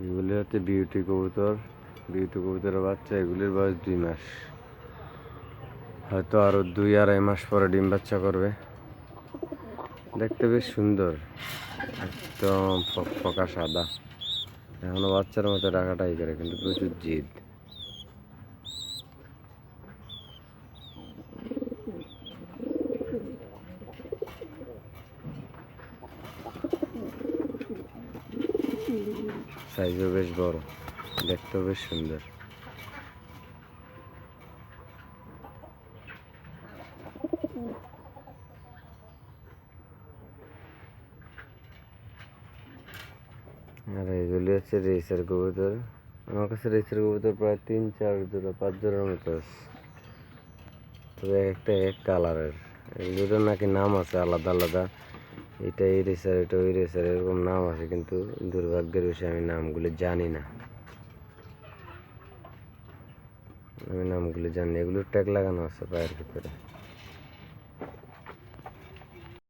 এগুলি হচ্ছে বিউটি কবুতর। বিউটি কবুতরের বাচ্চা, এগুলির বয়স দুই মাস। হয়তো আরও দুই আড়াই মাস পরে ডিম বাচ্চা করবে। দেখতে বেশ সুন্দর। একদম ফকা সাদা। এখনও বাচ্চার মতো রাখাটাই করে, কিন্তু প্রচুর জিদ। সাইজও বেশ বড়। দেখতেও বেশ সুন্দর। আর এগুলি হচ্ছে রেসের কবুতর। আমার কাছে রেসের কবুতর প্রায় তিন, চার জোড়া, পাঁচ জোড়ার মতো আছে। তবে একটা এক কালারের এগুলোর নাকি নাম আছে আলাদা আলাদা। এটা এই রেসার এটা ওই রেসার এরকম নাম আছে কিন্তু দুর্ভাগ্যের বিষয়ে, আমি নামগুলো জানি না। আমি নামগুলো জানি এগুলো ট্যাগ লাগানো আছে পায়ের ভিতরে।